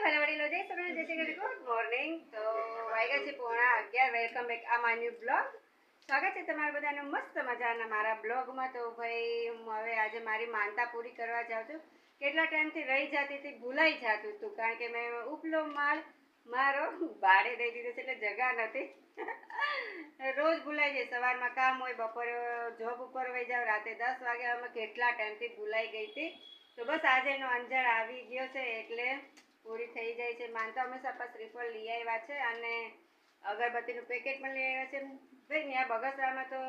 વડીલો જય સગળે જય શ્રી ગુડ મોર્નિંગ તો વાગ્યા છે પોણા અગિયાર. વેલકમ બેક આ માય ન્યુ બ્લોગ સ્વાગત છે તમારા બધાનું મસ્ત મજાના મારા બ્લોગમાં તો ભાઈ, હું હવે આજે મારી માનતા પૂરી કરવા જાઉં છું. કેટલા ટાઈમથી રહી જતી હતી, ભૂલાઈ જતું હતું. કારણ કે મેં ઉપલો માળ મારો ભાડે દઈ દીધો છે, એટલે જગા નથી. રોજ ભૂલાઈ જાય. સવારમાં કામ હોય, બપોરે જોબ ઉપર વહી જાવ રાતે દસ વાગે અમે કેટલા ટાઈમથી ભૂલાઈ ગઈ હતી. તો બસ આજે એનો અંજાર આવી ગયો છે, એટલે પૂરી થઈ જાય છે. માન તો હંમેશા આપણા શ્રીફળ લઈ આવ્યા છે અને અગરબત્તીનું પેકેટ પણ લઈ આવ્યા છે. ભાઈ ત્યાં બગસરામાં તો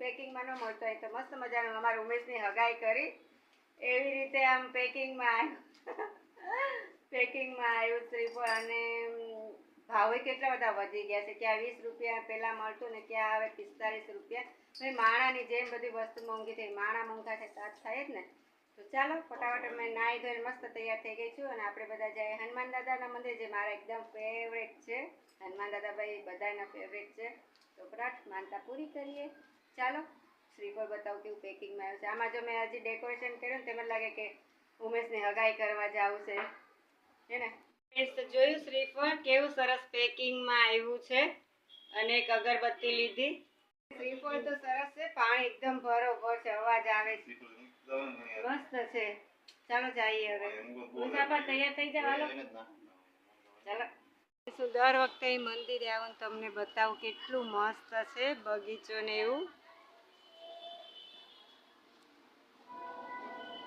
પેકિંગમાં ન મળતો હોય તો મસ્ત મજાનું. અમારા ઉમેશની હગાઈ કરી એવી રીતે આમ પેકિંગમાં આવ્યું. પેકિંગમાં આવ્યું શ્રીફળ અને ભાવે કેટલા બધા વધી ગયા છે. ક્યાં વીસ રૂપિયા પહેલાં મળતું ને ક્યાં હવે પિસ્તાલીસ રૂપિયા. ભાઈ, માણાની જેમ બધી વસ્તુ મોંઘી થઈ. માણા મોંઘા છે તાજ થાય જ ને. તો ચાલો, ફટાફટ મેં નાહી ધોઈને મસ્ત તૈયાર થઈ ગઈ છું અને આપણે બધા જઈએ હનુમાન દાદાના મંદિર, જે મારા એકદમ ફેવરેટ છે. હનુમાન દાદાભાઈ બધાના ફેવરેટ છે. તો ફટાફટ માનતા પૂરી કરીએ. ચાલો શ્રીફળ બતાવું કેવું પેકિંગમાં આવ્યું છે. આમાં જો મેં હજી ડેકોરેશન કર્યું ને તેમ લાગે કે ઉમેશને હગાઈ કરવા જવું છે. હે ને? જોયું શ્રીફળ, કેવું સરસ પેકિંગમાં આવ્યું છે. અને એક અગરબત્તી લીધી. શ્રીફળ તો સરસ છે પાણી એકદમ બરોબર છે અવાજ આવે છે. મસ્ત છે. ચાલો જઈએ હવે. મુસાફર તૈયાર થઈ જાવ હાલો ચાલો. શું દર વખતે મંદિરે આવું તમને બતાવું કેટલું મસ્ત છે બગીચો ને એવું.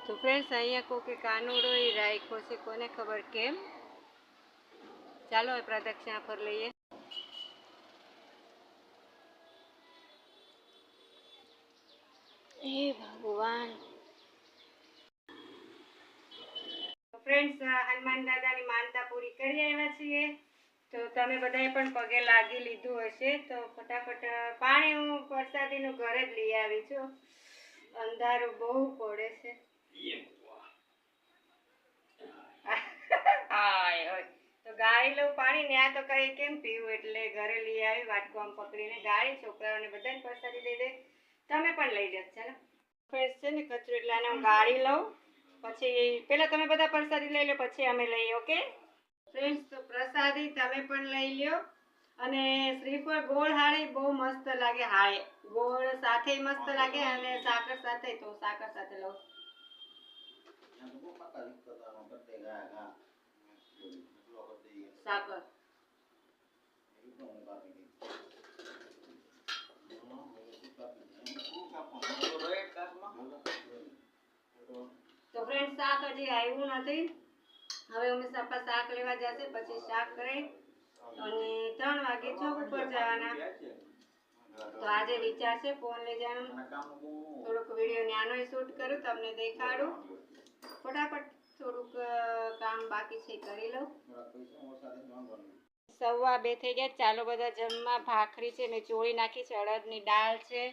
તો ફ્રેન્ડ્સ અહીંયા કોકે કાનુડો ય રાખ્યો છે કોને ખબર કેમ? ચાલો પ્રદક્ષિણા પર લઈએ. હે ભગવાન. ફ્રેન્ડ્સ હનુમાન દાદાની માનતા પૂરી કરી આવ્યા છીએ. તો તમે બધાએ પણ પગે લાગી લીધું હશે. તો ફટાફટ પાણી હું વરસાદીનું ઘરે જ લઈ આવી છું. અંધારું બહુ પડે છે. તો ગાળી લઉં પાણી ને આ તો કઈ કેમ પીવું? એટલે ઘરે લઈ આવી વાટકો આમ પકડીને ગાળી છોકરાઓને બધાને પ્રસાદી દઈ દે. તમે પણ લઈ જાઓ, ચાલો. ફ્રેશ છે ને કચરો, એટલે આને હું ગાળી લઉં. પછી પેલા તમે બધા પ્રસાદી લઈ લો, પછી અમે લઈએ, ઓકે? ફ્રેન્ડ્સ તો પ્રસાદી તમે પણ લઈ લ્યો. અને શ્રીફળ ગોળ હાળી, બહુ મસ્ત લાગે હાળે. ગોળ સાથે મસ્ત લાગે અને સાકર સાથે, તો સાકર સાથે લઉં. સાકર. તો ફ્રેન્ડ શાક હજી આવ્યું નથી. હવે અમે સપા શાક લેવા જશે, પછી શાક કરી. અને ત્રણ વાગે ચોક ઉપર જવાના. તો આજે વિચાર છે ફોન લઈ જવાનું. થોડુંક વીડિયો નાનો શૂટ કરું, તમને દેખાડું. ફટાફટ થોડુંક કામ બાકી છે કરી લઉં. સવા બે થઈ ગયા. ચાલો બધા જમવા ભાખરી છે, મેં ચોળી નાખી છે, અડદની દાળ છે.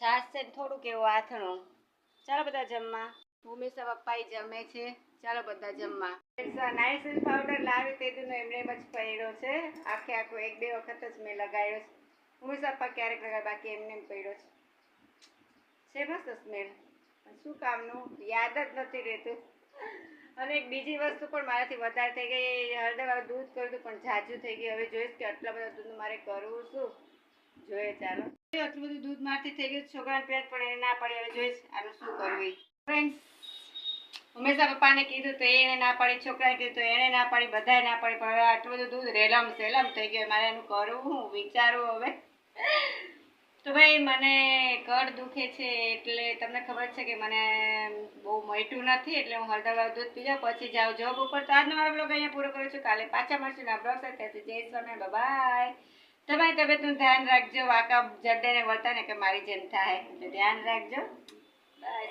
છાશ છે થોડુંક એવું આથણું. ચાલો બધા જમવા. ભૂમિસા પપ્પા ય જમે છે. ચાલો બધા જમવા. નાઇસિલ પાવડર લાવી તે દીનો એમણે જ પડ્યો છે. આખે આખો એક બે વખત જ મેં લગાવ્યો છે. ભૂમિસા પપ્પા ક્યારેક લગાવે બાકી એમને એમ પડ્યો છે. છે મસ્ત સ્મેલ શું કામનું? યાદ જ નથી રહેતું. અને એક બીજી વસ્તુ પણ મારાથી વધારે થઈ ગઈ. હળદરવાળું દૂધ કર્યું પણ ઝાઝું થઈ ગયું. હવે જોઈશ કે આટલા બધા દૂધ મારે કરવું શું? જોઈએ ચાલો. આટલું બધું દૂધ મારથી થઈ ગયું છોકરાને પેટ પણ ના પડી, હવે જોઈશ આનું શું કરવું ફ્રેન્ડ્સ હંમેશા પપ્પાને કીધું તો એને ના પાડી, છોકરાને કીધું તો એને ના પાડી, બધાએ ના પાડી, પણ હવે આટલું બધું દૂધ રેલમ સેલમ થઈ ગયું, મારે એનું કરવું, હું હવે. તો ભાઈ, મને કડ દુખે છે એટલે તમને ખબર છે કે મને બહુ મટ્યું નથી, એટલે હું હળદરવાળું દૂધ પી જાઉં પછી જાઉં જોબ ઉપર. તો આજનો મારો બ્લોગ અહીંયા પૂરો કરું છું. કાલે પાછા મળશું ના બ્લોગ સાથે. જય સ્વામી બાય તમારી તબિયતનું ધ્યાન રાખજો, વાકા ને વળતા ને કે મારી જેમ થાય, એટલે ધ્યાન રાખજો.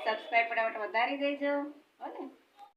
સબસ્ક્રાઈબ ફટાફટ વધારી દેજો. હો ને